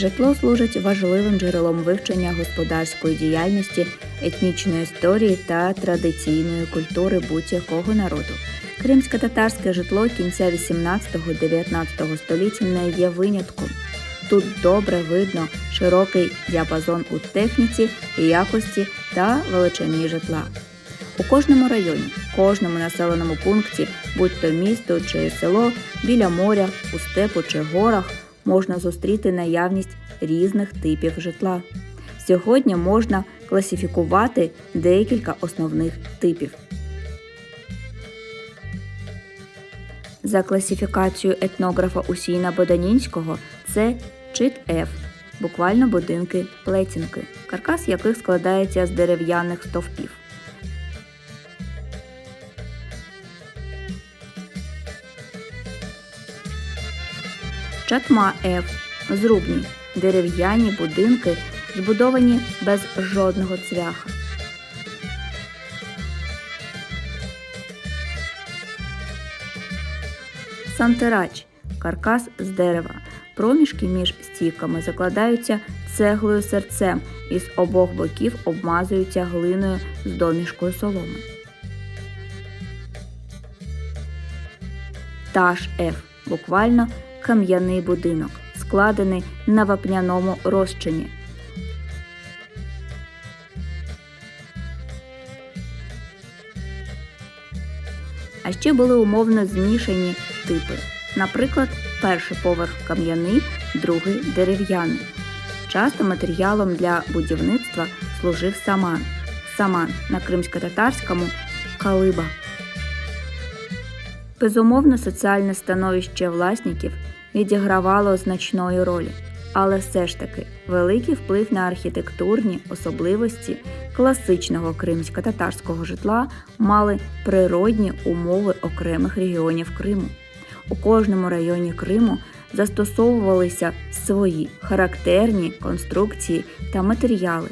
Житло служить важливим джерелом вивчення господарської діяльності, етнічної історії та традиційної культури будь-якого народу. Кримське татарське житло кінця 18-19 століття не є винятком. Тут добре видно широкий діапазон у техніці, якості та величині житла. У кожному районі, кожному населеному пункті, будь то місто чи село, біля моря, у степу чи горах, можна зустріти наявність різних типів житла. Сьогодні можна класифікувати декілька основних типів. За класифікацією етнографа Усіна Боданінського, це чит F, буквально будинки плетінки, каркас яких складається з дерев'яних стовпів. Чатма F зрубні дерев'яні будинки, збудовані без жодного цвяха. Сантирач каркас з дерева. Проміжки між стійками закладаються цеглою серцем і з обох боків обмазуються глиною з домішкою соломи. Таш F буквально кам'яний будинок, складений на вапняному розчині. А ще були умовно змішані типи. Наприклад, перший поверх кам'яний, другий дерев'яний. Часто матеріалом для будівництва служив саман. Саман на кримсько-татарському калиба. Безумовно, соціальне становище власників відігравало значної ролі, але все ж таки великий вплив на архітектурні особливості класичного кримсько-татарського житла мали природні умови окремих регіонів Криму. У кожному районі Криму застосовувалися свої характерні конструкції та матеріали.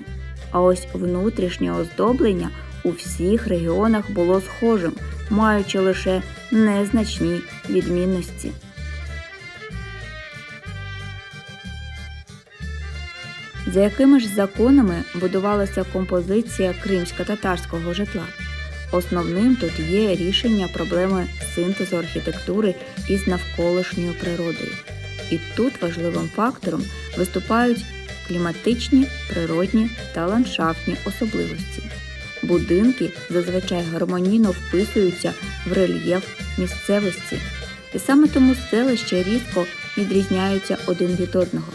А ось внутрішнє оздоблення у всіх регіонах було схожим, маючи лише незначні відмінності. За якими ж законами будувалася композиція кримсько-татарського житла? Основним тут є рішення проблеми синтезу архітектури із навколишньою природою. І тут важливим фактором виступають кліматичні, природні та ландшафтні особливості. Будинки зазвичай гармонійно вписуються в рельєф місцевості, і саме тому селища різко відрізняються один від одного.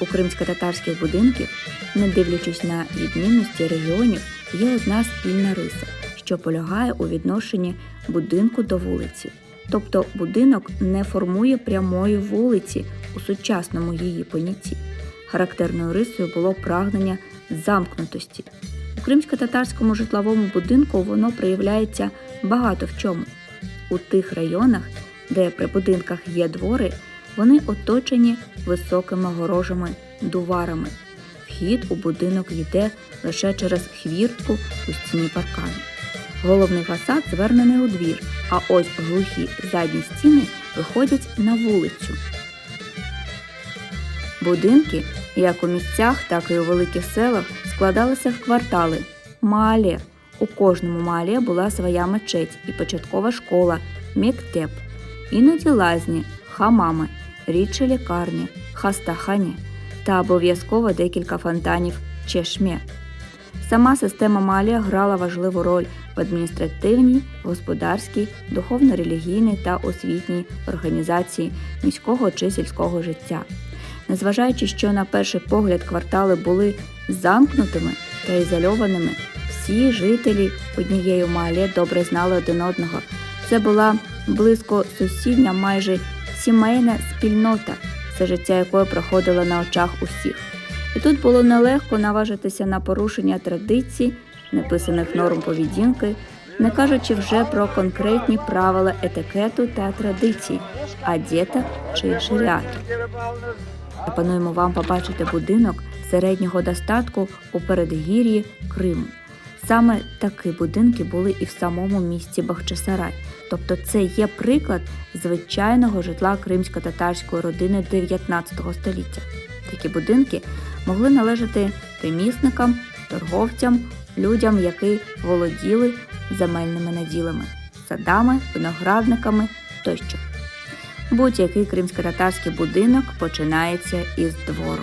У кримсько-татарських будинків, не дивлячись на відмінності регіонів, є одна спільна риса, що полягає у відношенні будинку до вулиці. Тобто будинок не формує прямої вулиці у сучасному її понятті. Характерною рисою було прагнення замкнутості. У кримсько-татарському житловому будинку воно проявляється багато в чому. У тих районах, де при будинках є двори, вони оточені високими горожами дуварами. Вхід у будинок йде лише через хвіртку у стіні паркану. Головний фасад звернений у двір, а ось глухі задні стіни виходять на вулицю. Будинки, як у місцях, так і у великих селах, складалися в квартали маалє. У кожному маалє була своя мечеть і початкова школа, міктеп, іноді лазні, хамами, рідше лікарні, хастахані та обов'язково декілька фонтанів чешмє. Сама система Малія грала важливу роль в адміністративній, господарській, духовно-релігійній та освітній організації міського чи сільського життя. Незважаючи, що на перший погляд квартали були замкнутими та ізольованими, всі жителі однієї Малі добре знали один одного. Це була близько сусідня, майже сімейна спільнота, все життя якої проходило на очах усіх. І тут було нелегко наважитися на порушення традицій, неписаних норм поведінки, не кажучи вже про конкретні правила етикету та традицій, адєта чи шаріату. Пропонуємо вам побачити будинок середнього достатку у передгір'ї Криму. Саме такі будинки були і в самому місті Бахчисарай. Тобто це є приклад звичайного житла кримсько-татарської родини 19 століття. Такі будинки могли належати ремісникам, торговцям, людям, які володіли земельними наділами, садами, виноградниками тощо. Будь-який кримсько-татарський будинок починається із двору.